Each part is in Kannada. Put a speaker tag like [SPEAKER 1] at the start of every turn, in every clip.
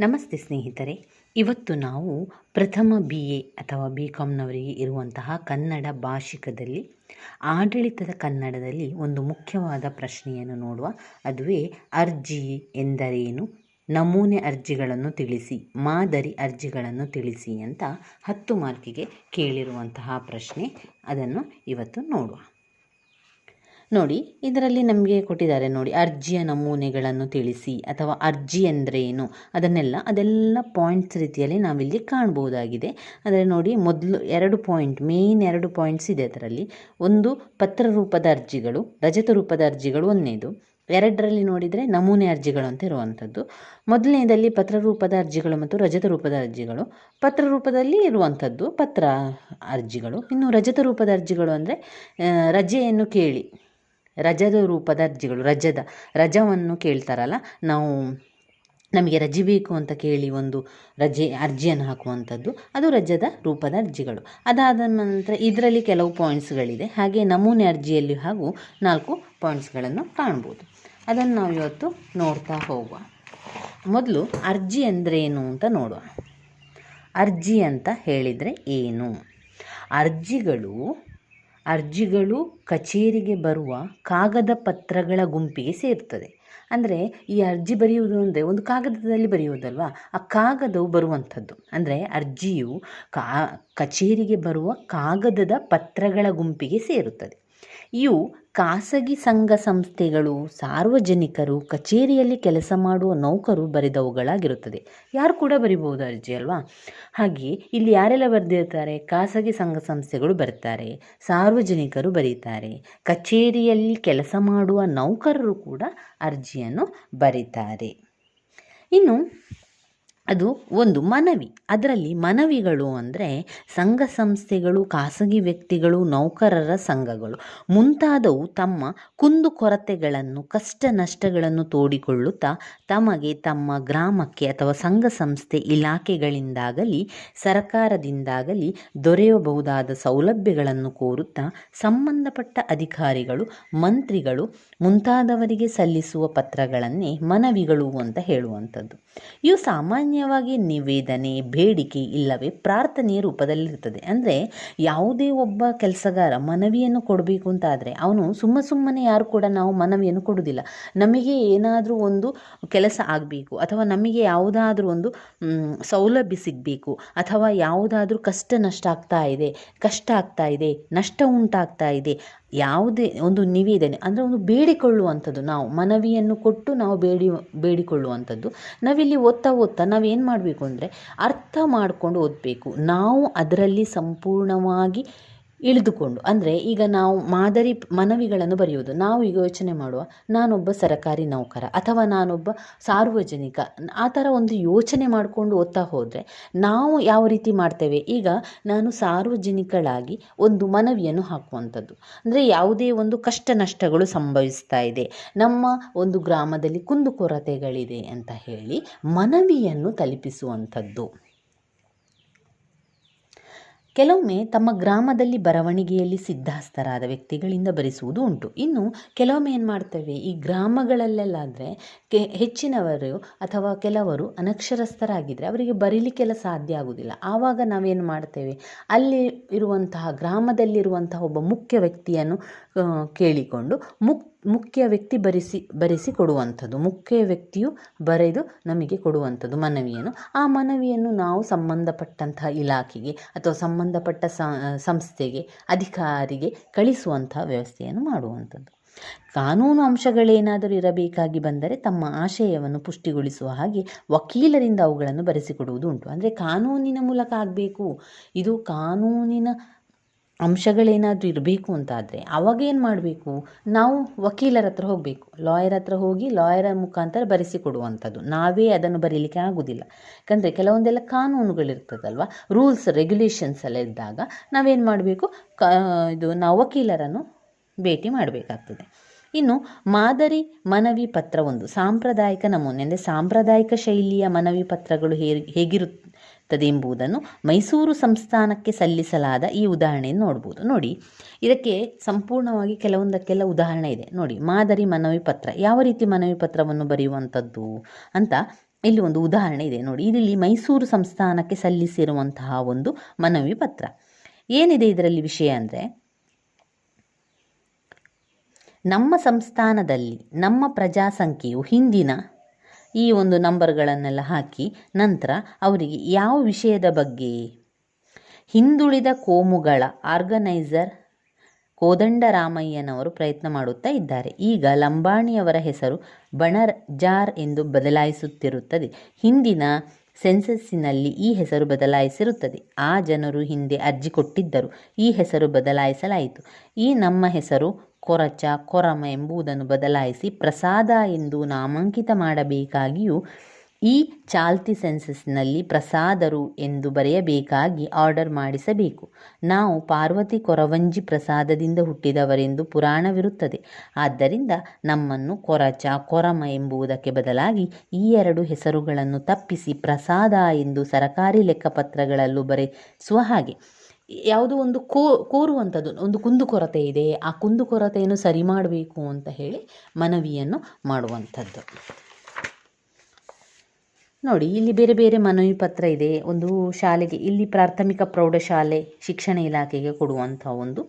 [SPEAKER 1] ನಮಸ್ತೆ ಸ್ನೇಹಿತರೆ. ಇವತ್ತು ನಾವು ಪ್ರಥಮ ಬಿ ಎ ಅಥವಾ ಬಿ ಕಾಮ್ನವರಿಗೆ ಇರುವಂತಹ ಕನ್ನಡ ಭಾಷಿಕದಲ್ಲಿ, ಆಡಳಿತದ ಕನ್ನಡದಲ್ಲಿ ಒಂದು ಮುಖ್ಯವಾದ ಪ್ರಶ್ನೆಯನ್ನು ನೋಡುವ ಅದುವೇ ಅರ್ಜಿ ಎಂದರೇನು? ನಮೂನೆ ಅರ್ಜಿಗಳನ್ನು ತಿಳಿಸಿ, ಮಾದರಿ ಅರ್ಜಿಗಳನ್ನು ತಿಳಿಸಿ ಅಂತ ಹತ್ತು ಮಾರ್ಕಿಗೆ ಕೇಳಿರುವಂತಹ ಪ್ರಶ್ನೆ. ಅದನ್ನು ಇವತ್ತು ನೋಡುವ. ನೋಡಿ, ಇದರಲ್ಲಿ ನಮಗೆ ಕೊಟ್ಟಿದ್ದಾರೆ ನೋಡಿ, ಅರ್ಜಿಯ ನಮೂನೆಗಳನ್ನು ತಿಳಿಸಿ ಅಥವಾ ಅರ್ಜಿ ಅಂದರೆ ಏನು ಅದನ್ನೆಲ್ಲ, ಅದೆಲ್ಲ ಪಾಯಿಂಟ್ಸ್ ರೀತಿಯಲ್ಲಿ ನಾವಿಲ್ಲಿ ಕಾಣ್ಬೋದಾಗಿದೆ. ಅಂದರೆ ನೋಡಿ, ಮೊದಲು ಎರಡು ಪಾಯಿಂಟ್ ಮೇಯ್ನ್ ಎರಡು ಪಾಯಿಂಟ್ಸ್ ಇದೆ ಅದರಲ್ಲಿ. ಒಂದು, ಪತ್ರ ರೂಪದ ಅರ್ಜಿಗಳು, ರಜತ ರೂಪದ ಅರ್ಜಿಗಳು ಒಂದನೇದು. ಎರಡರಲ್ಲಿ ನೋಡಿದರೆ ನಮೂನೆ ಅರ್ಜಿಗಳು ಅಂತ ಇರುವಂಥದ್ದು. ಮೊದಲನೇದಲ್ಲಿ ಪತ್ರ ರೂಪದ ಅರ್ಜಿಗಳು ಮತ್ತು ರಜತ ರೂಪದ ಅರ್ಜಿಗಳು. ಪತ್ರ ರೂಪದಲ್ಲಿ ಇರುವಂಥದ್ದು ಪತ್ರ ಅರ್ಜಿಗಳು. ಇನ್ನು ರಜತ ರೂಪದ ಅರ್ಜಿಗಳು ಅಂದರೆ ರಜೆಯನ್ನು ಕೇಳಿ. ರಜದ ರೂಪದ ಅರ್ಜಿಗಳು, ರಜದ, ರಜವನ್ನು ಕೇಳ್ತಾರಲ್ಲ, ನಾವು ನಮಗೆ ರಜೆ ಬೇಕು ಅಂತ ಕೇಳಿ ಒಂದು ರಜೆ, ಅರ್ಜಿಯನ್ನು ಹಾಕುವಂಥದ್ದು, ಅದು ರಜದ ರೂಪದ ಅರ್ಜಿಗಳು. ಅದಾದ ನಂತರ ಇದರಲ್ಲಿ ಕೆಲವು ಪಾಯಿಂಟ್ಸ್ಗಳಿದೆ ಹಾಗೆ ನಮೂನೆ ಅರ್ಜಿಯಲ್ಲಿ ಹಾಗೂ ನಾಲ್ಕು ಪಾಯಿಂಟ್ಸ್ಗಳನ್ನು ಕಾಣ್ಬೋದು. ಅದನ್ನು ನಾವು ಇವತ್ತು ನೋಡ್ತಾ ಹೋಗುವ. ಮೊದಲು ಅರ್ಜಿ ಅಂದರೆ ಏನು ಅಂತ ನೋಡುವ. ಅರ್ಜಿ ಅಂತ ಹೇಳಿದರೆ ಏನು? ಅರ್ಜಿಗಳು ಅರ್ಜಿಗಳು ಕಚೇರಿಗೆ ಬರುವ ಕಾಗದ ಪತ್ರಗಳ ಗುಂಪಿಗೆ ಸೇರ್ತದೆ. ಅಂದರೆ ಈ ಅರ್ಜಿ ಬರೆಯುವುದು ಅಂದರೆ ಒಂದು ಕಾಗದದಲ್ಲಿ ಬರೆಯುವುದಲ್ವಾ? ಆ ಕಾಗದವು ಬರುವಂಥದ್ದು. ಅಂದರೆ ಅರ್ಜಿಯು ಕಾ, ಕಚೇರಿಗೆ ಬರುವ ಕಾಗದದ ಪತ್ರಗಳ ಗುಂಪಿಗೆ ಸೇರುತ್ತದೆ. ಇವು ಖಾಸಗಿ ಸಂಘ ಸಂಸ್ಥೆಗಳು, ಸಾರ್ವಜನಿಕರು, ಕಚೇರಿಯಲ್ಲಿ ಕೆಲಸ ಮಾಡುವ ನೌಕರು ಬರೆದವುಗಳಾಗಿರುತ್ತದೆ. ಯಾರು ಕೂಡ ಬರಿಬಹುದು ಅರ್ಜಿ, ಅಲ್ವಾ? ಹಾಗೆ ಇಲ್ಲಿ ಯಾರೆಲ್ಲ ಬರೆದಿರ್ತಾರೆ? ಖಾಸಗಿ ಸಂಘ ಸಂಸ್ಥೆಗಳು ಬರ್ತಾರೆ, ಸಾರ್ವಜನಿಕರು ಬರೀತಾರೆ, ಕಚೇರಿಯಲ್ಲಿ ಕೆಲಸ ಮಾಡುವ ನೌಕರರು ಕೂಡ ಅರ್ಜಿಯನ್ನು ಬರೀತಾರೆ. ಇನ್ನು ಅದು ಒಂದು ಮನವಿ. ಅದರಲ್ಲಿ ಮನವಿಗಳು ಅಂದರೆ ಸಂಘ ಸಂಸ್ಥೆಗಳು, ಖಾಸಗಿ ವ್ಯಕ್ತಿಗಳು, ನೌಕರರ ಸಂಘಗಳು. ಮುಂತಾದವು ತಮ್ಮ ಕುಂದುಕೊರತೆಗಳನ್ನು ಕಷ್ಟ ನಷ್ಟಗಳನ್ನು ತೋಡಿಕೊಳ್ಳುತ್ತಾ ತಮಗೆ ತಮ್ಮ ಗ್ರಾಮಕ್ಕೆ ಅಥವಾ ಸಂಘ ಸಂಸ್ಥೆ ಇಲಾಖೆಗಳಿಂದಾಗಲಿ, ಸರ್ಕಾರದಿಂದಾಗಲಿ ದೊರೆಯಬಹುದಾದ ಸೌಲಭ್ಯಗಳನ್ನು ಕೋರುತ್ತಾ ಸಂಬಂಧಪಟ್ಟ ಅಧಿಕಾರಿಗಳು, ಮಂತ್ರಿಗಳು ಮುಂತಾದವರಿಗೆ ಸಲ್ಲಿಸುವ ಪತ್ರಗಳನ್ನೇ ಮನವಿಗಳು ಅಂತ ಹೇಳುವಂಥದ್ದು. ಇವು ಸಾಮಾನ್ಯ ಸಾಮಾನ್ಯವಾಗಿ ನಿವೇದನೆ, ಬೇಡಿಕೆ ಇಲ್ಲವೇ ಪ್ರಾರ್ಥನೆಯ ರೂಪದಲ್ಲಿರ್ತದೆ ಅಂದರೆ ಯಾವುದೇ ಒಬ್ಬ ಕೆಲಸಗಾರ ಮನವಿಯನ್ನು ಕೊಡಬೇಕು ಅಂತಾದರೆ ಅವನು ಸುಮ್ಮ ಸುಮ್ಮನೆ ಯಾರು ಕೂಡ ನಾವು ಮನವಿಯನ್ನು ಕೊಡುವುದಿಲ್ಲ. ನಮಗೆ ಏನಾದರೂ ಒಂದು ಕೆಲಸ ಆಗಬೇಕು ಅಥವಾ ನಮಗೆ ಯಾವುದಾದ್ರೂ ಒಂದು ಸೌಲಭ್ಯ ಸಿಗಬೇಕು ಅಥವಾ ಯಾವುದಾದ್ರೂ ಕಷ್ಟ ನಷ್ಟ ಆಗ್ತಾ ಇದೆ, ಕಷ್ಟ ಆಗ್ತಾ ಇದೆ, ನಷ್ಟ ಉಂಟಾಗ್ತಾ ಇದೆ ಯಾವುದೇ ಒಂದು ನಿವೇದನೆ, ಅಂದರೆ ಒಂದು ಬೇಡಿಕೊಳ್ಳುವಂಥದ್ದು, ನಾವು ಮನವಿಯನ್ನು ಕೊಟ್ಟು ನಾವು ಬೇಡಿ, ಬೇಡಿಕೊಳ್ಳುವಂಥದ್ದು. ನಾವಿಲ್ಲಿ ಓದ್ತಾ ಓದ್ತಾ ನಾವೇನು ಮಾಡಬೇಕು ಅಂದರೆ ಅರ್ಥ ಮಾಡಿಕೊಂಡು ಓದಬೇಕು. ನಾವು ಅದರಲ್ಲಿ ಸಂಪೂರ್ಣವಾಗಿ ಇಳಿದುಕೊಂಡು. ಅಂದರೆ ಈಗ ನಾವು ಮಾದರಿ ಮನವಿಗಳನ್ನು ಬರೆಯುವುದು. ನಾವು ಈಗ ಯೋಚನೆ ಮಾಡುವ, ನಾನೊಬ್ಬ ಸರಕಾರಿ ನೌಕರ ಅಥವಾ ನಾನೊಬ್ಬ ಸಾರ್ವಜನಿಕ, ಆ ಥರ ಒಂದು ಯೋಚನೆ ಮಾಡಿಕೊಂಡು ಓದ್ತಾ ಹೋದರೆ ನಾವು ಯಾವ ರೀತಿ ಮಾಡ್ತೇವೆ? ಈಗ ನಾನು ಸಾರ್ವಜನಿಕಳಾಗಿ ಒಂದು ಮನವಿಯನ್ನು ಹಾಕುವಂಥದ್ದು. ಅಂದರೆ ಯಾವುದೇ ಒಂದು ಕಷ್ಟ ನಷ್ಟಗಳು ಸಂಭವಿಸ್ತಾ ಇದೆ. ನಮ್ಮ ಒಂದು ಗ್ರಾಮದಲ್ಲಿ ಕುಂದುಕೊರತೆಗಳಿದೆ ಅಂತ ಹೇಳಿ ಮನವಿಯನ್ನು ತಲುಪಿಸುವಂಥದ್ದು. ಕೆಲವೊಮ್ಮೆ ತಮ್ಮ ಗ್ರಾಮದಲ್ಲಿ ಬರವಣಿಗೆಯಲ್ಲಿ ಸಿದ್ಧಾಸ್ತರಾದ ವ್ಯಕ್ತಿಗಳಿಂದ ಬರೆಸುವುದು ಉಂಟು. ಇನ್ನು ಕೆಲವೊಮ್ಮೆ ಏನು ಮಾಡ್ತೇವೆ, ಈ ಗ್ರಾಮಗಳಲ್ಲೆಲ್ಲಾದರೆ ಕೆ, ಹೆಚ್ಚಿನವರು ಅಥವಾ ಕೆಲವರು ಅನಕ್ಷರಸ್ಥರಾಗಿದ್ದರೆ ಅವರಿಗೆ ಬರೀಲಿಕ್ಕೆಲ್ಲ ಸಾಧ್ಯ ಆಗುವುದಿಲ್ಲ ಆವಾಗ ನಾವೇನು ಮಾಡ್ತೇವೆ, ಅಲ್ಲಿ ಇರುವಂತಹ, ಗ್ರಾಮದಲ್ಲಿರುವಂತಹ ಒಬ್ಬ ಮುಖ್ಯ ವ್ಯಕ್ತಿಯನ್ನು ಕೇಳಿಕೊಂಡು ಮುಕ್ ಮುಖ್ಯ ವ್ಯಕ್ತಿ ಬರೆಸಿ ಬರೆಸಿ ಕೊಡುವಂಥದ್ದು. ಮುಖ್ಯ ವ್ಯಕ್ತಿಯು ಬರೆದು ನಮಗೆ ಕೊಡುವಂಥದ್ದು, ಮನವಿಯನ್ನು. ಆ ಮನವಿಯನ್ನು ನಾವು ಸಂಬಂಧಪಟ್ಟಂತಹ ಇಲಾಖೆಗೆ ಅಥವಾ ಸಂಬಂಧಪಟ್ಟ ಸಂಸ್ಥೆಗೆ, ಅಧಿಕಾರಿಗೆ ಕಳಿಸುವಂತಹ ವ್ಯವಸ್ಥೆಯನ್ನು ಮಾಡುವಂಥದ್ದು. ಕಾನೂನು ಅಂಶಗಳೇನಾದರೂ ಇರಬೇಕಾಗಿ ಬಂದರೆ ತಮ್ಮ ಆಶಯವನ್ನು ಪುಷ್ಟಿಗೊಳಿಸುವ ಹಾಗೆ ವಕೀಲರಿಂದ ಅವುಗಳನ್ನು ಬರೆಸಿಕೊಡುವುದು ಉಂಟು. ಅಂದರೆ ಕಾನೂನಿನ ಮೂಲಕ ಆಗಬೇಕು. ಇದು ಕಾನೂನಿನ ಅಂಶಗಳೇನಾದರೂ ಇರಬೇಕು ಅಂತಾದರೆ ಅವಾಗ ಏನು ಮಾಡಬೇಕು? ನಾವು ವಕೀಲರ ಹತ್ರ ಹೋಗಬೇಕು. ಲಾಯರ್ ಹತ್ರ ಹೋಗಿ ಲಾಯರ ಮುಖಾಂತರ ಬರೆಸಿಕೊಡುವಂಥದ್ದು ನಾವೇ ಅದನ್ನು ಬರೀಲಿಕ್ಕೆ ಆಗೋದಿಲ್ಲ. ಯಾಕಂದರೆ ಕೆಲವೊಂದೆಲ್ಲ ಕಾನೂನುಗಳಿರ್ತದಲ್ವ? ರೂಲ್ಸ್, ರೆಗ್ಯುಲೇಷನ್ಸ್ ಎಲ್ಲ ಇದ್ದಾಗ ನಾವೇನು ಮಾಡಬೇಕು? ಕ, ಇದು ನಾವು ವಕೀಲರನ್ನು ಭೇಟಿ ಮಾಡಬೇಕಾಗ್ತದೆ. ಇನ್ನು ಮಾದರಿ ಮನವಿ ಪತ್ರ ಒಂದು. ಸಾಂಪ್ರದಾಯಿಕ ನಮೂನೆ. ಅಂದರೆ ಸಾಂಪ್ರದಾಯಿಕ ಶೈಲಿಯ ಮನವಿ ಪತ್ರಗಳು ಹೇಗಿರು ಎಂಬುದನ್ನು ಮೈಸೂರು ಸಂಸ್ಥಾನಕ್ಕೆ ಸಲ್ಲಿಸಲಾದ ಈ ಉದಾಹರಣೆಯನ್ನು ನೋಡ್ಬೋದು. ನೋಡಿ, ಇದಕ್ಕೆ ಸಂಪೂರ್ಣವಾಗಿ ಕೆಲವೊಂದಕ್ಕೆಲ್ಲ ಉದಾಹರಣೆ ಇದೆ. ನೋಡಿ, ಮಾದರಿ ಮನವಿ ಪತ್ರ. ಯಾವ ರೀತಿ ಮನವಿ ಪತ್ರವನ್ನು ಬರೆಯುವಂಥದ್ದು ಅಂತ ಇಲ್ಲಿ ಒಂದು ಉದಾಹರಣೆ ಇದೆ. ನೋಡಿ ಇಲ್ಲಿ ಮೈಸೂರು ಸಂಸ್ಥಾನಕ್ಕೆ ಸಲ್ಲಿಸಿರುವಂತಹ ಒಂದು ಮನವಿ ಪತ್ರ. ಏನಿದೆ ಇದರಲ್ಲಿ ವಿಷಯ ಅಂದರೆ, ನಮ್ಮ ಸಂಸ್ಥಾನದಲ್ಲಿ ನಮ್ಮ ಪ್ರಜಾಸಂಖ್ಯೆಯು ಹಿಂದಿನ ಈ ಒಂದು ನಂಬರ್ಗಳನ್ನೆಲ್ಲ ಹಾಕಿ ನಂತರ ಅವರಿಗೆ ಯಾವ ವಿಷಯದ ಬಗ್ಗೆ? ಹಿಂದುಳಿದ ಕೋಮುಗಳ ಆರ್ಗನೈಸರ್ ಕೋದಂಡರಾಮಯ್ಯನವರು ಪ್ರಯತ್ನ ಮಾಡುತ್ತಾ ಇದ್ದಾರೆ. ಈಗ ಲಂಬಾಣಿಯವರ ಹೆಸರು ಬಣಜಾರ್ ಎಂದು ಬದಲಾಯಿಸುತ್ತಿರುತ್ತದೆ. ಹಿಂದಿನ ಸೆನ್ಸಸ್ಸಿನಲ್ಲಿ ಈ ಹೆಸರು ಬದಲಾಯಿಸಿರುತ್ತದೆ. ಆ ಜನರು ಹಿಂದೆ ಅರ್ಜಿ ಕೊಟ್ಟಿದ್ದರು. ಈ ಹೆಸರು ಬದಲಾಯಿಸಲಾಯಿತು. ಈ ನಮ್ಮ ಹೆಸರು ಕೊರಚ, ಕೊರಮ ಎಂಬುದನ್ನು ಬದಲಾಯಿಸಿ ಪ್ರಸಾದ ಎಂದು ನಾಮಾಂಕಿತ ಮಾಡಬೇಕಾಗಿಯೂ ಈ ಚಾಲ್ತಿ ಸೆನ್ಸಸ್ನಲ್ಲಿ ಪ್ರಸಾದರು ಎಂದು ಬರೆಯಬೇಕಾಗಿ ಆರ್ಡರ್ ಮಾಡಿಸಬೇಕು. ನಾವು ಪಾರ್ವತಿ ಕೊರವಂಜಿ ಪ್ರಸಾದದಿಂದ ಹುಟ್ಟಿದವರೆಂದು ಪುರಾಣವಿರುತ್ತದೆ. ಆದ್ದರಿಂದ ನಮ್ಮನ್ನು ಕೊರಚ, ಕೊರಮ ಎಂಬುದಕ್ಕೆ ಬದಲಾಗಿ ಈ ಎರಡು ಹೆಸರುಗಳನ್ನು ತಪ್ಪಿಸಿ ಪ್ರಸಾದ ಎಂದು ಸರಕಾರಿ ಲೆಕ್ಕಪತ್ರಗಳಲ್ಲೂ ಬರೆಸುವ ಹಾಗೆ. ಯಾವುದೋ ಒಂದು ಕೋ, ಕೋರುವಂಥದ್ದು, ಒಂದು ಕುಂದುಕೊರತೆ ಇದೆ, ಆ ಕುಂದುಕೊರತೆಯನ್ನು ಸರಿ ಮಾಡಬೇಕು ಅಂತ ಹೇಳಿ ಮನವಿಯನ್ನು ಮಾಡುವಂಥದ್ದು. ನೋಡಿ, ಇಲ್ಲಿ ಬೇರೆ ಬೇರೆ ಮನವಿ ಪತ್ರ ಇದೆ. ಒಂದು ಶಾಲೆಗೆ, ಇಲ್ಲಿ ಪ್ರಾಥಮಿಕ ಪ್ರೌಢಶಾಲೆ ಶಿಕ್ಷಣ ಇಲಾಖೆಗೆ ಕೊಡುವಂಥ ಒಂದು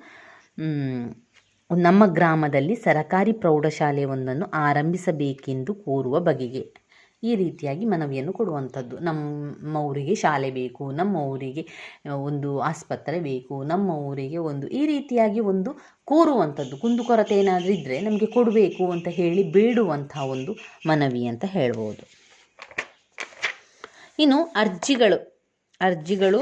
[SPEAKER 1] ನಮ್ಮ ಗ್ರಾಮದಲ್ಲಿ ಸರಕಾರಿ ಪ್ರೌಢಶಾಲೆ ಒಂದನ್ನು ಆರಂಭಿಸಬೇಕೆಂದು ಕೋರುವ ಬಗೆಗೆ. ಈ ರೀತಿಯಾಗಿ ಮನವಿಯನ್ನು ಕೊಡುವಂಥದ್ದು. ನಮ್ಮ ಊರಿಗೆ ಶಾಲೆ ಬೇಕು ನಮ್ಮ ಊರಿಗೆ ಒಂದು ಆಸ್ಪತ್ರೆ ಬೇಕು ನಮ್ಮ ಊರಿಗೆ ಒಂದು ಈ ರೀತಿಯಾಗಿ ಒಂದು ಕೋರುವಂಥದ್ದು. ಕುಂದುಕೊರತೆ ಏನಾದರೂ ಇದ್ದರೆ ನಮಗೆ ಕೊಡಬೇಕು ಅಂತ ಹೇಳಿ ಬೇಡುವಂಥ ಒಂದು ಮನವಿ ಅಂತ ಹೇಳ್ಬೋದು. ಇನ್ನು ಅರ್ಜಿಗಳು. ಅರ್ಜಿಗಳು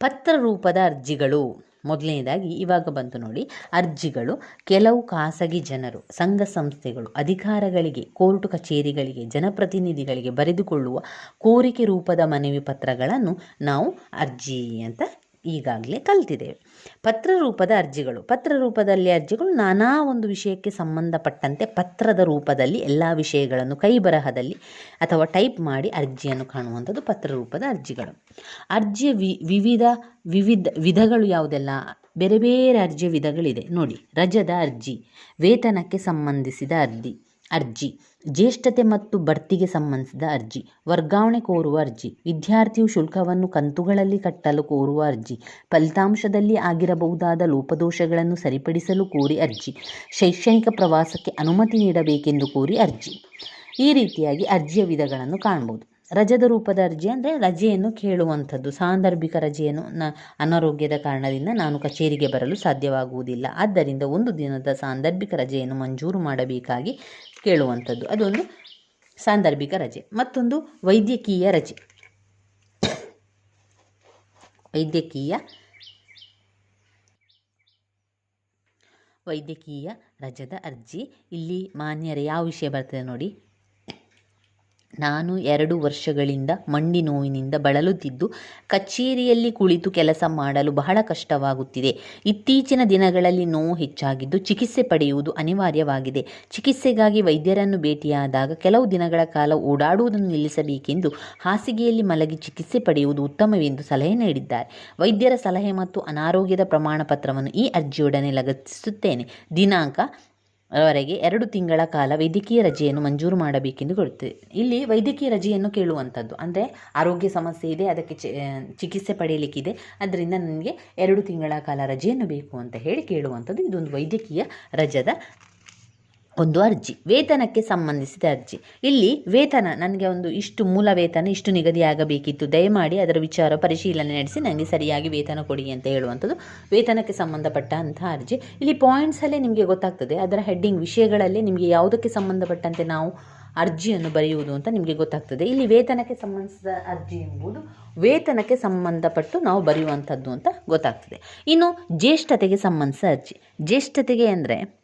[SPEAKER 1] ಪತ್ರ ರೂಪದ ಅರ್ಜಿಗಳು. ಮೊದಲನೇದಾಗಿ ಇವಾಗ ಬಂತು ನೋಡಿ, ಅರ್ಜಿಗಳು ಕೆಲವು ಖಾಸಗಿ ಜನರು, ಸಂಘ ಸಂಸ್ಥೆಗಳು, ಅಧಿಕಾರಗಳಿಗೆ, ಕೋರ್ಟ್ ಕಚೇರಿಗಳಿಗೆ, ಜನಪ್ರತಿನಿಧಿಗಳಿಗೆ ಬರೆದುಕೊಳ್ಳುವ ಕೋರಿಕೆ ರೂಪದ ಮನವಿ ಪತ್ರಗಳನ್ನು ನಾವು ಅರ್ಜಿ ಅಂತ ಈಗಾಗಲೇ ಕಲ್ತಿದ್ದೇವೆ ಪತ್ರ ರೂಪದ ಅರ್ಜಿಗಳು. ಪತ್ರ ರೂಪದಲ್ಲಿ ಅರ್ಜಿಗಳು ನಾನಾ ಒಂದು ವಿಷಯಕ್ಕೆ ಸಂಬಂಧಪಟ್ಟಂತೆ ಪತ್ರದ ರೂಪದಲ್ಲಿ ಎಲ್ಲ ವಿಷಯಗಳನ್ನು ಕೈ ಬರಹದಲ್ಲಿ ಅಥವಾ ಟೈಪ್ ಮಾಡಿ ಅರ್ಜಿಯನ್ನು ಕಾಣುವಂಥದ್ದು ಪತ್ರ ರೂಪದ ಅರ್ಜಿಗಳು. ಅರ್ಜಿಯ ವಿ, ವಿವಿಧ ವಿವಿಧ ವಿಧಗಳು ಯಾವುದೆಲ್ಲ? ಬೇರೆ ಬೇರೆ ಅರ್ಜಿಯ ವಿಧಗಳಿದೆ. ನೋಡಿ, ರಜದ ಅರ್ಜಿ, ವೇತನಕ್ಕೆ ಸಂಬಂಧಿಸಿದ ಅರ್ಜಿ. ಅರ್ಜಿ, ಜ್ಯೇಷ್ಠತೆ ಮತ್ತು ಬಡ್ತಿಗೆ ಸಂಬಂಧಿಸಿದ ಅರ್ಜಿ, ವರ್ಗಾವಣೆ ಕೋರುವ ಅರ್ಜಿ, ವಿದ್ಯಾರ್ಥಿಯು ಶುಲ್ಕವನ್ನು ಕಂತುಗಳಲ್ಲಿ ಕಟ್ಟಲು ಕೋರುವ ಅರ್ಜಿ, ಫಲಿತಾಂಶದಲ್ಲಿ ಆಗಿರಬಹುದಾದ ಲೋಪದೋಷಗಳನ್ನು ಸರಿಪಡಿಸಲು ಕೋರಿ ಅರ್ಜಿ, ಶೈಕ್ಷಣಿಕ ಪ್ರವಾಸಕ್ಕೆ ಅನುಮತಿ ನೀಡಬೇಕೆಂದು ಕೋರಿ ಅರ್ಜಿ. ಈ ರೀತಿಯಾಗಿ ಅರ್ಜಿಯ ವಿಧಗಳನ್ನು ಕಾಣ್ಬೋದು ರಜದ ರೂಪದ ಅರ್ಜಿ ಅಂದರೆ ರಜೆಯನ್ನು ಕೇಳುವಂಥದ್ದು, ಸಾಂದರ್ಭಿಕ ರಜೆಯನ್ನು ನ ಅನಾರೋಗ್ಯದ ಕಾರಣದಿಂದ ನಾನು ಕಚೇರಿಗೆ ಬರಲು ಸಾಧ್ಯವಾಗುವುದಿಲ್ಲ. ಆದ್ದರಿಂದ ಒಂದು ದಿನದ ಸಾಂದರ್ಭಿಕ ರಜೆಯನ್ನು ಮಂಜೂರು ಮಾಡಬೇಕಾಗಿ ಕೇಳುವಂಥದ್ದು. ಅದೊಂದು ಸಾಂದರ್ಭಿಕ ರಜೆ. ಮತ್ತೊಂದು ವೈದ್ಯಕೀಯ ರಜೆ. ವೈದ್ಯಕೀಯ ವೈದ್ಯಕೀಯ ರಜದ ಅರ್ಜಿ. ಇಲ್ಲಿ ಮಾನ್ಯರ ಯಾವ ವಿಷಯ ಬರ್ತದೆ ನೋಡಿ. ನಾನು ಎರಡು ವರ್ಷಗಳಿಂದ ಮಂಡಿ ನೋವಿನಿಂದ ಬಳಲುತ್ತಿದ್ದು, ಕಚೇರಿಯಲ್ಲಿ ಕುಳಿತು ಕೆಲಸ ಮಾಡಲು ಬಹಳ ಕಷ್ಟವಾಗುತ್ತಿದೆ. ಇತ್ತೀಚಿನ ದಿನಗಳಲ್ಲಿ ನೋವು ಹೆಚ್ಚಾಗಿದ್ದು ಚಿಕಿತ್ಸೆ ಪಡೆಯುವುದು ಅನಿವಾರ್ಯವಾಗಿದೆ. ಚಿಕಿತ್ಸೆಗಾಗಿ ವೈದ್ಯರನ್ನು ಭೇಟಿಯಾದಾಗ ಕೆಲವು ದಿನಗಳ ಕಾಲ ಓಡಾಡುವುದನ್ನು ನಿಲ್ಲಿಸಬೇಕೆಂದು ಹಾಸಿಗೆಯಲ್ಲಿ ಮಲಗಿ ಚಿಕಿತ್ಸೆ ಪಡೆಯುವುದು ಉತ್ತಮವೆಂದು ಸಲಹೆ ನೀಡಿದ್ದಾರೆ. ವೈದ್ಯರ ಸಲಹೆ ಮತ್ತು ಅನಾರೋಗ್ಯದ ಪ್ರಮಾಣ ಪತ್ರವನ್ನು ಈ ಅರ್ಜಿಯೊಡನೆ ಲಗತ್ತಿಸುತ್ತೇನೆ. ದಿನಾಂಕ ವರೆಗೆ ಎರಡು ತಿಂಗಳ ಕಾಲ ವೈದ್ಯಕೀಯ ರಜೆಯನ್ನು ಮಂಜೂರು ಮಾಡಬೇಕೆಂದು ಕೊಡುತ್ತದೆ ಇಲ್ಲಿ ವೈದ್ಯಕೀಯ ರಜೆಯನ್ನು ಕೇಳುವಂಥದ್ದು ಅಂದರೆ ಆರೋಗ್ಯ ಸಮಸ್ಯೆ ಇದೆ, ಅದಕ್ಕೆ ಚಿಕಿತ್ಸೆ ಪಡೆಯಲಿಕ್ಕಿದೆ. ಅದರಿಂದ ನನಗೆ ಎರಡು ತಿಂಗಳ ಕಾಲ ರಜೆಯನ್ನು ಬೇಕು ಅಂತ ಹೇಳಿ ಕೇಳುವಂಥದ್ದು ಇದೊಂದು ವೈದ್ಯಕೀಯ ರಜದ ಒಂದು ಅರ್ಜಿ, ವೇತನಕ್ಕೆ ಸಂಬಂಧಿಸಿದ ಅರ್ಜಿ. ಇಲ್ಲಿ ವೇತನ, ನನಗೆ ಒಂದು ಇಷ್ಟು ಮೂಲ ವೇತನ, ಇಷ್ಟು ನಿಗದಿಯಾಗಬೇಕಿತ್ತು ದಯಮಾಡಿ ಅದರ ವಿಚಾರ ಪರಿಶೀಲನೆ ನಡೆಸಿ ನನಗೆ ಸರಿಯಾಗಿ ವೇತನ ಕೊಡಿ ಅಂತ ಹೇಳುವಂಥದ್ದು ವೇತನಕ್ಕೆ ಸಂಬಂಧಪಟ್ಟಂತಹ ಅರ್ಜಿ. ಇಲ್ಲಿ ಪಾಯಿಂಟ್ಸಲ್ಲೇ ನಿಮಗೆ ಗೊತ್ತಾಗ್ತದೆ. ಅದರ ಹೆಡ್ಡಿಂಗ್ ವಿಷಯಗಳಲ್ಲೇ ನಿಮಗೆ ಯಾವುದಕ್ಕೆ ಸಂಬಂಧಪಟ್ಟಂತೆ ನಾವು ಅರ್ಜಿಯನ್ನು ಬರೆಯುವುದು ಅಂತ ನಿಮಗೆ ಗೊತ್ತಾಗ್ತದೆ. ಇಲ್ಲಿ ವೇತನಕ್ಕೆ ಸಂಬಂಧಿಸಿದ ಅರ್ಜಿ ಎಂಬುದು ವೇತನಕ್ಕೆ ಸಂಬಂಧಪಟ್ಟು ನಾವು ಬರೆಯುವಂಥದ್ದು ಅಂತ ಗೊತ್ತಾಗ್ತದೆ. ಇನ್ನು ಜ್ಯೇಷ್ಠತೆಗೆ ಸಂಬಂಧಿಸಿದ ಅರ್ಜಿ. ಜ್ಯೇಷ್ಠತೆಗೆ ಅಂದರೆ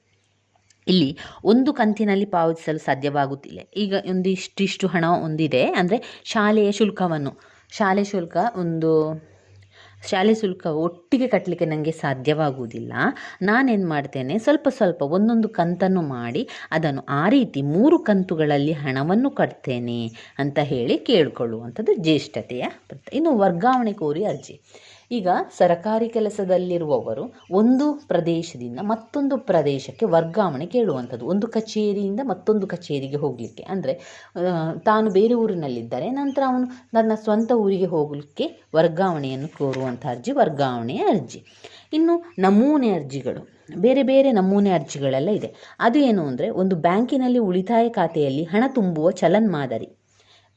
[SPEAKER 1] ಇಲ್ಲಿ ಒಂದು ಕಂತಿನಲ್ಲಿ ಪಾವತಿಸಲು ಸಾಧ್ಯವಾಗುತ್ತಿಲ್ಲ. ಈಗ ಒಂದಿಷ್ಟಿಷ್ಟು ಹಣ ಹೊಂದಿದೆ ಅಂದರೆ ಶಾಲೆಯ ಶುಲ್ಕವನ್ನು. ಶಾಲೆ ಶುಲ್ಕ ಒಂದು, ಶಾಲೆ ಶುಲ್ಕ ಒಟ್ಟಿಗೆ ಕಟ್ಟಲಿಕ್ಕೆ ನನಗೆ ಸಾಧ್ಯವಾಗುವುದಿಲ್ಲ. ನಾನೇನು ಮಾಡ್ತೇನೆ? ಸ್ವಲ್ಪ ಸ್ವಲ್ಪ ಒಂದೊಂದು ಕಂತನ್ನು ಮಾಡಿ, ಅದನ್ನು ಆ ರೀತಿ ಮೂರು ಕಂತುಗಳಲ್ಲಿ ಹಣವನ್ನು ಕಟ್ತೇನೆ ಅಂತ ಹೇಳಿ ಕೇಳಿಕೊಳ್ಳುವಂಥದ್ದು ಜ್ಯೇಷ್ಠತೆಯ ಇನ್ನು ವರ್ಗಾವಣೆ ಕೋರಿ ಅರ್ಜಿ. ಈಗ ಸರಕಾರಿ ಕೆಲಸದಲ್ಲಿರುವವರು ಒಂದು ಪ್ರದೇಶದಿಂದ ಮತ್ತೊಂದು ಪ್ರದೇಶಕ್ಕೆ ವರ್ಗಾವಣೆ ಕೇಳುವಂಥದ್ದು, ಒಂದು ಕಚೇರಿಯಿಂದ ಮತ್ತೊಂದು ಕಚೇರಿಗೆ ಹೋಗಲಿಕ್ಕೆ. ಅಂದರೆ ತಾನು ಬೇರೆ ಊರಿನಲ್ಲಿದ್ದರೆ ನಂತರ ಅವನು ನನ್ನ ಸ್ವಂತ ಊರಿಗೆ ಹೋಗಲಿಕ್ಕೆ ವರ್ಗಾವಣೆಯನ್ನು ಕೋರುವಂಥ ಅರ್ಜಿ, ವರ್ಗಾವಣೆಯ ಅರ್ಜಿ. ಇನ್ನು ನಮೂನೆ ಅರ್ಜಿಗಳು, ಬೇರೆ ಬೇರೆ ನಮೂನೆ ಅರ್ಜಿಗಳೆಲ್ಲ ಇದೆ. ಅದು ಏನು ಅಂದರೆ, ಒಂದು ಬ್ಯಾಂಕಿನಲ್ಲಿ ಉಳಿತಾಯ ಖಾತೆಯಲ್ಲಿ ಹಣ ತುಂಬುವ ಚಲನ್ ಮಾದರಿ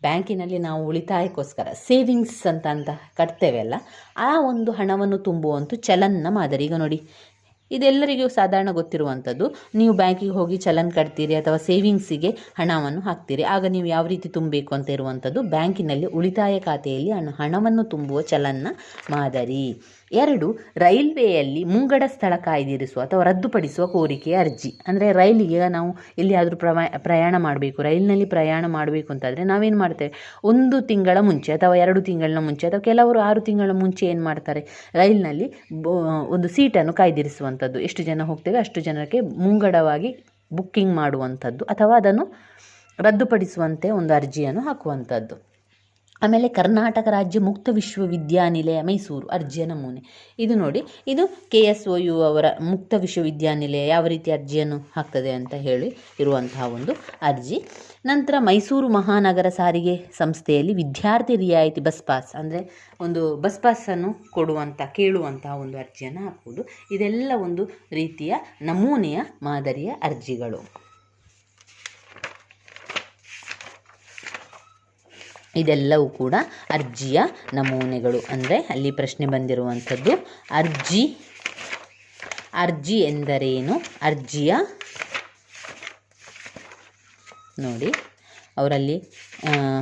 [SPEAKER 1] ಬ್ಯಾಂಕಿನಲ್ಲಿ ನಾವು ಉಳಿತಾಯಕ್ಕೋಸ್ಕರ ಸೇವಿಂಗ್ಸ್ ಅಂತ ಅಂತ ಕಟ್ತೇವೆ ಅಲ್ಲ? ಆ ಒಂದು ಹಣವನ್ನು ತುಂಬುವಂಥ ಚಲನ್ನ ಮಾದರಿ. ಈಗ ನೋಡಿ, ಇದೆಲ್ಲರಿಗೂ ಸಾಧಾರಣ ಗೊತ್ತಿರುವಂಥದ್ದು ನೀವು ಬ್ಯಾಂಕಿಗೆ ಹೋಗಿ ಚಲನ್ ಕಟ್ತೀರಿ ಅಥವಾ ಸೇವಿಂಗ್ಸಿಗೆ ಹಣವನ್ನು ಹಾಕ್ತೀರಿ. ಆಗ ನೀವು ಯಾವ ರೀತಿ ತುಂಬಬೇಕು ಅಂತ ಇರುವಂಥದ್ದು ಬ್ಯಾಂಕಿನಲ್ಲಿ ಉಳಿತಾಯ ಖಾತೆಯಲ್ಲಿ ಹಣ ಹಣವನ್ನು ತುಂಬುವ ಚಲನ್ನ ಮಾದರಿ. ಎರಡು, ರೈಲ್ವೆಯಲ್ಲಿ ಮುಂಗಡ ಸ್ಥಳ ಕಾಯ್ದಿರಿಸುವ ಅಥವಾ ರದ್ದುಪಡಿಸುವ ಕೋರಿಕೆಯ ಅರ್ಜಿ. ಅಂದರೆ ರೈಲಿಗೆ ನಾವು ಎಲ್ಲಿಯಾದರೂ ಪ್ರಮಾ, ಪ್ರಯಾಣ ಮಾಡಬೇಕು, ರೈಲಿನಲ್ಲಿ ಪ್ರಯಾಣ ಮಾಡಬೇಕು ಅಂತಾದರೆ ನಾವೇನು ಮಾಡ್ತೇವೆ? ಒಂದು ತಿಂಗಳ ಮುಂಚೆ ಅಥವಾ ಎರಡು ತಿಂಗಳ ಮುಂಚೆ ಅಥವಾ ಕೆಲವರು ಆರು ತಿಂಗಳ ಮುಂಚೆ ಏನು ಮಾಡ್ತಾರೆ? ರೈಲಿನಲ್ಲಿ ಒಂದು ಸೀಟನ್ನು ಕಾಯ್ದಿರಿಸುವಂಥದ್ದು. ಎಷ್ಟು ಜನ ಹೋಗ್ತೇವೆ? ಅಷ್ಟು ಜನಕ್ಕೆ ಮುಂಗಡವಾಗಿ ಬುಕ್ಕಿಂಗ್ ಮಾಡುವಂಥದ್ದು ಅಥವಾ ಅದನ್ನು ರದ್ದುಪಡಿಸುವಂತೆ ಒಂದು ಅರ್ಜಿಯನ್ನು ಹಾಕುವಂಥದ್ದು. ಆಮೇಲೆ ಕರ್ನಾಟಕ ರಾಜ್ಯ ಮುಕ್ತ ವಿಶ್ವವಿದ್ಯಾನಿಲಯ ಮೈಸೂರು, ಅರ್ಜಿಯ ನಮೂನೆ. ಇದು ನೋಡಿ, ಇದು ಕೆ ಎಸ್ ಒ ಯು ಅವರ ಮುಕ್ತ ವಿಶ್ವವಿದ್ಯಾನಿಲಯ ಯಾವ ರೀತಿ ಅರ್ಜಿಯನ್ನು ಹಾಕ್ತದೆ ಅಂತ ಹೇಳಿ ಇರುವಂತಹ ಒಂದು ಅರ್ಜಿ. ನಂತರ ಮೈಸೂರು ಮಹಾನಗರ ಸಾರಿಗೆ ಸಂಸ್ಥೆಯಲ್ಲಿ ವಿದ್ಯಾರ್ಥಿ ರಿಯಾಯಿತಿ ಬಸ್ ಪಾಸ್ ಅಂದರೆ ಒಂದು ಬಸ್ ಪಾಸನ್ನು ಕೊಡುವಂಥ ಕೇಳುವಂತಹ ಒಂದು ಅರ್ಜಿಯನ್ನು ಹಾಕುವುದು ಇದೆಲ್ಲ ಒಂದು ರೀತಿಯ ನಮೂನೆಯ ಮಾದರಿಯ ಅರ್ಜಿಗಳು. ಇದೆಲ್ಲವೂ ಕೂಡ ಅರ್ಜಿಯ ನಮೂನೆಗಳು. ಅಂದರೆ ಅಲ್ಲಿ ಪ್ರಶ್ನೆ ಬಂದಿರುವಂಥದ್ದು ಅರ್ಜಿ ಅರ್ಜಿ ಎಂದರೇನು? ಅರ್ಜಿಯ ನೋಡಿ ಅವರಲ್ಲಿ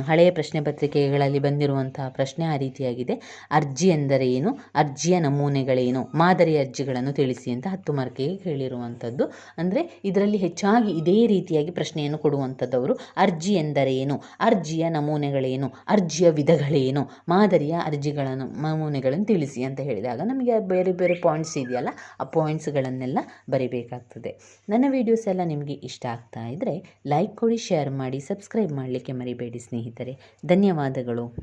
[SPEAKER 1] ಹಳೆಯ ಪ್ರಶ್ನೆ ಪತ್ರಿಕೆಗಳಲ್ಲಿ ಬಂದಿರುವಂತಹ ಪ್ರಶ್ನೆ ಆ ರೀತಿಯಾಗಿದೆ. ಅರ್ಜಿ ಎಂದರೆ ಏನು ಅರ್ಜಿಯ ನಮೂನೆಗಳೇನು? ಮಾದರಿ ಅರ್ಜಿಗಳನ್ನು ತಿಳಿಸಿ ಅಂತ ಹತ್ತು ಮಾರ್ಕಿಗೆ ಕೇಳಿರುವಂಥದ್ದು. ಅಂದರೆ ಇದರಲ್ಲಿ ಹೆಚ್ಚಾಗಿ ಇದೇ ರೀತಿಯಾಗಿ ಪ್ರಶ್ನೆಯನ್ನು ಕೊಡುವಂಥದ್ದವರು ಅರ್ಜಿ ಎಂದರೆ ಏನು ಅರ್ಜಿಯ ನಮೂನೆಗಳೇನು? ಅರ್ಜಿಯ ವಿಧಗಳೇನು? ಮಾದರಿಯ ಅರ್ಜಿಗಳನ್ನು, ನಮೂನೆಗಳನ್ನು ತಿಳಿಸಿ ಅಂತ ಹೇಳಿದಾಗ ನಮಗೆ ಬೇರೆ ಬೇರೆ ಪಾಯಿಂಟ್ಸ್ ಇದೆಯಲ್ಲ, ಆ ಪಾಯಿಂಟ್ಸ್ಗಳನ್ನೆಲ್ಲ ಬರಿಬೇಕಾಗ್ತದೆ. ನನ್ನ ವೀಡಿಯೋಸ್ ಎಲ್ಲ ನಿಮಗೆ ಇಷ್ಟ ಆಗ್ತಾ ಇದ್ದರೆ ಲೈಕ್ ಕೊಡಿ ಶೇರ್ ಮಾಡಿ ಸಬ್ಸ್ಕ್ರೈಬ್ ಮಾಡಲಿಕ್ಕೆ ಮರಿಬೇಡಿ. ಸ್ನೇಹಿತರೆ. ಧನ್ಯವಾದಗಳು.